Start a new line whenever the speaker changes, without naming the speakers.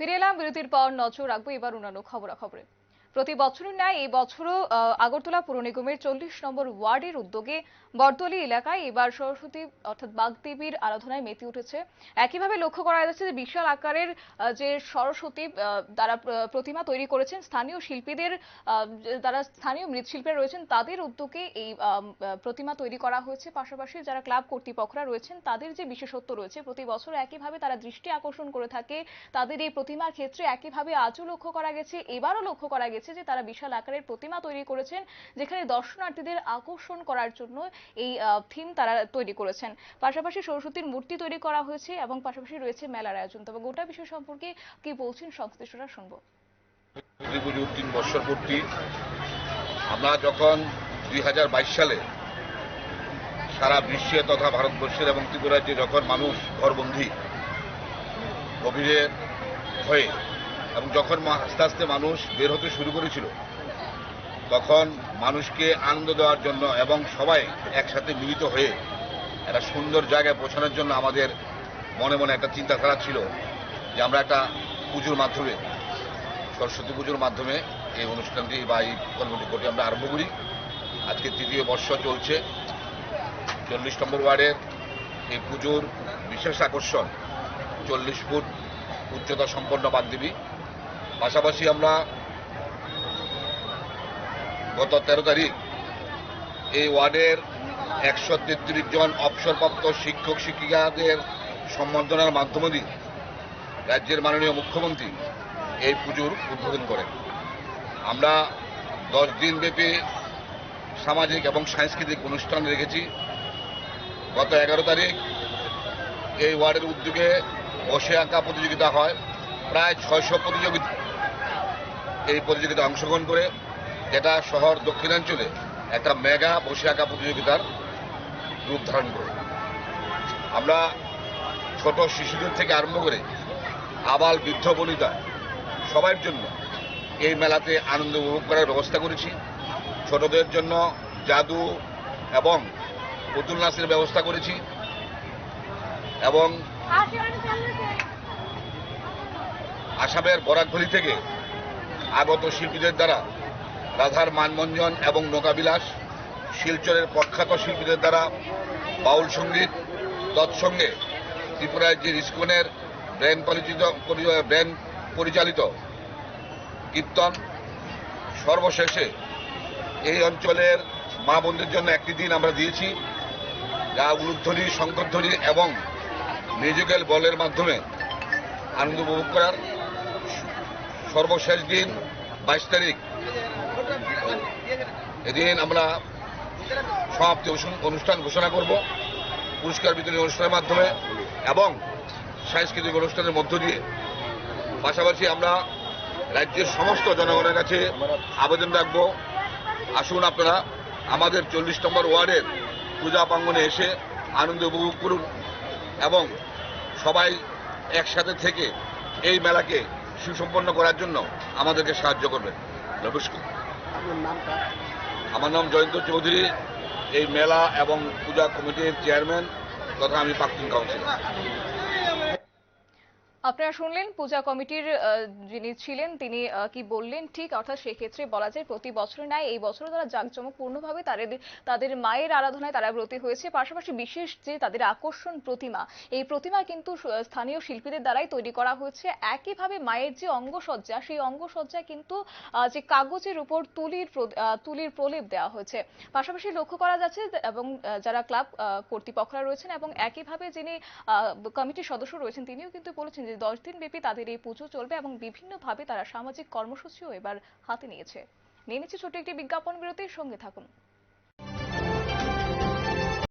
ফিরে এলাম বিরতির পর নজর রাখব এবার অন্যান্য খবরাখবরে। প্রতি বছরের ন্যায় এই বছরও আগরতলা পুর নিগমের চল্লিশ নম্বর ওয়ার্ডের উদ্যোগে বরদলি এলাকায় এবার সরস্বতী, অর্থাৎ বাগদেবীর আরাধনায় মেতে উঠেছে। একইভাবে লক্ষ্য করা যাচ্ছে যে বিশাল আকারের যে সরস্বতী তারা প্রতিমা তৈরি করেছেন, স্থানীয় শিল্পীদের যারা স্থানীয় মৃৎশিল্পীরা রয়েছেন, তাদের উদ্যোগে এই প্রতিমা তৈরি করা হয়েছে। পাশাপাশি যারা ক্লাব কর্তৃপক্ষরা রয়েছেন, তাদের যে বিশেষত্ব রয়েছে, প্রতি বছর একইভাবে তারা দৃষ্টি আকর্ষণ করে থাকে। তাদের এই প্রতিমার ক্ষেত্রে একইভাবে আজও লক্ষ্য করা গেছে, এবারও লক্ষ্য করা গেছে। যে তারা বিশাল আকারের প্রতিমা তৈরি করেছেন, যেখানে দর্শনার্থীদের আকর্ষণ করার জন্য এই থিম তারা তৈরি করেছেন। পাশাপাশি সরস্বতীর মূর্তি তৈরি করা হয়েছে এবং পাশাপাশি রয়েছে মেলার আয়োজন। তবে গোটা বিষয় সম্পর্কে কি বলছেন সংশ্লিষ্টরা শুনব।
আমরা যখন দুই হাজার বাইশ সালে সারা বিশ্বে তথা ভারতবর্ষের এবং ত্রিপুরাজ্যে যখন মানুষ ঘরবন্দি কোভিডের হয়ে এবং যখন আস্তে আস্তে মানুষ বের হতে শুরু করেছিল, তখন মানুষকে আনন্দ দেওয়ার জন্য এবং সবাই একসাথে মিলিত হয়ে একটা সুন্দর জায়গায় পৌঁছানোর জন্য আমাদের মনে মনে একটা চিন্তাধারা ছিল যে আমরা একটা পুজোর মাধ্যমে, সরস্বতী পুজোর মাধ্যমে এই অনুষ্ঠানটি বা এই কর্মটি করে আমরা আরম্ভ করি। আজকে তৃতীয় বর্ষ চলছে। চল্লিশ নম্বর ওয়ার্ডের এই পুজোর বিশেষ আকর্ষণ চল্লিশ ফুট উচ্চতা সম্পন্ন বাগদেবী। পাশাপাশি আমরা গত তেরো তারিখ এই ওয়ার্ডের একশো তেত্রিশ জন অবসরপ্রাপ্ত শিক্ষক শিক্ষিকাদের সম্বর্ধনার মাধ্যমে দিয়ে রাজ্যের মাননীয় মুখ্যমন্ত্রী এই পুজোর উদ্বোধন করেন। আমরা দশ দিন ব্যাপী সামাজিক এবং সাংস্কৃতিক অনুষ্ঠান রেখেছি। গত এগারো তারিখ এই ওয়ার্ডের উদ্যোগে বসে আঁকা প্রতিযোগিতা হয়। প্রায় ছয়শো প্রতিযোগিতা এই প্রতিযোগিতায় অংশগ্রহণ করে যেটা শহর দক্ষিণাঞ্চলে একটা মেগা বসে আঁকা প্রতিযোগিতার রূপ ধারণ করে। আমরা ছোট শিশুদের থেকে আরম্ভ করে আবাল বৃদ্ধ বনিতা সবার জন্য এই মেলাতে আনন্দ উপভোগ করার ব্যবস্থা করেছি। ছোটদের জন্য জাদু এবং পুতুল নাচের ব্যবস্থা করেছি এবং আসামের বরাকভলি থেকে আগত শিল্পীদের দ্বারা রাধার মানমঞ্জন এবং নৌকাবিলাস শিলচরের প্রখ্যাত শিল্পীদের দ্বারা বাউল সংগীত, তৎসঙ্গে ত্রিপুরায় যে ইস্কনের ব্র্যান্ড পরিচিত ব্র্যান্ড পরিচালিত কীর্তন, সর্বশেষে এই অঞ্চলের মা বোনদের জন্য একটি দিন আমরা দিয়েছি, যা উলুধ্বনি, শঙ্করধ্বনি এবং মিউজিক্যাল বলের মাধ্যমে আনন্দ উপভোগ করার। সর্বশেষ দিন বাইশ তারিখ। এদিন আমরা সমাপ্তি অনুষ্ঠান- ঘোষণা করব, পুরস্কার বিতরণী অনুষ্ঠানের মাধ্যমে এবং সাংস্কৃতিক অনুষ্ঠানের মধ্য দিয়ে। পাশাপাশি আমরা রাজ্যের সমস্ত জনগণের কাছে আবেদন রাখব। আসুন আপনারা আমাদের চল্লিশ নম্বর ওয়ার্ডের পূজা প্রাঙ্গনে এসে আনন্দ উপভোগ করুন এবং সবাই একসাথে থেকে এই মেলাকে সুসম্পন্ন করার জন্য আমাদেরকে সাহায্য করবেন। নমস্কার। আমার নাম জয়ন্ত চৌধুরী। এই মেলা এবং পূজা কমিটির চেয়ারম্যান তথা আমি প্রাক্তন কাউন্সিলর।
আপনারা শুনলেন পূজা কমিটির যিনি ছিলেন তিনি কি বললেন? ঠিক, অর্থাৎ সেক্ষেত্রে বলা যায় প্রতি বছরের ন্যায় এই বছরও তারা জাঁকজমকপূর্ণভাবে তাদের তাদের মায়ের আরাধনায় তারা ব্রতী হয়েছে। পাশাপাশি বিশেষ যে তাদের আকর্ষণ প্রতিমা, এই প্রতিমা কিন্তু স্থানীয় শিল্পীদের দ্বারাই তৈরি করা হয়েছে। একইভাবে মায়ের যে অঙ্গসজ্জা, সেই অঙ্গসজ্জায় কিন্তু যে কাগজের উপর তুলির তুলির প্রলেপ দেওয়া হয়েছে। পাশাপাশি লক্ষ্য করা যাচ্ছে এবং যারা ক্লাব কর্তৃপক্ষরা রয়েছেন এবং একইভাবে যিনি কমিটির সদস্য রয়েছেন, তিনিও কিন্তু বলেছেন যে দশ দিন ব্যাপী তাদের এই পুজো চলবে এবং বিভিন্নভাবে তারা সামাজিক কর্মসূচিও এবার হাতে নিয়েছে। নিয়ে নিচ্ছে ছোট্ট একটি বিজ্ঞাপন বিরতির সঙ্গে থাকুন।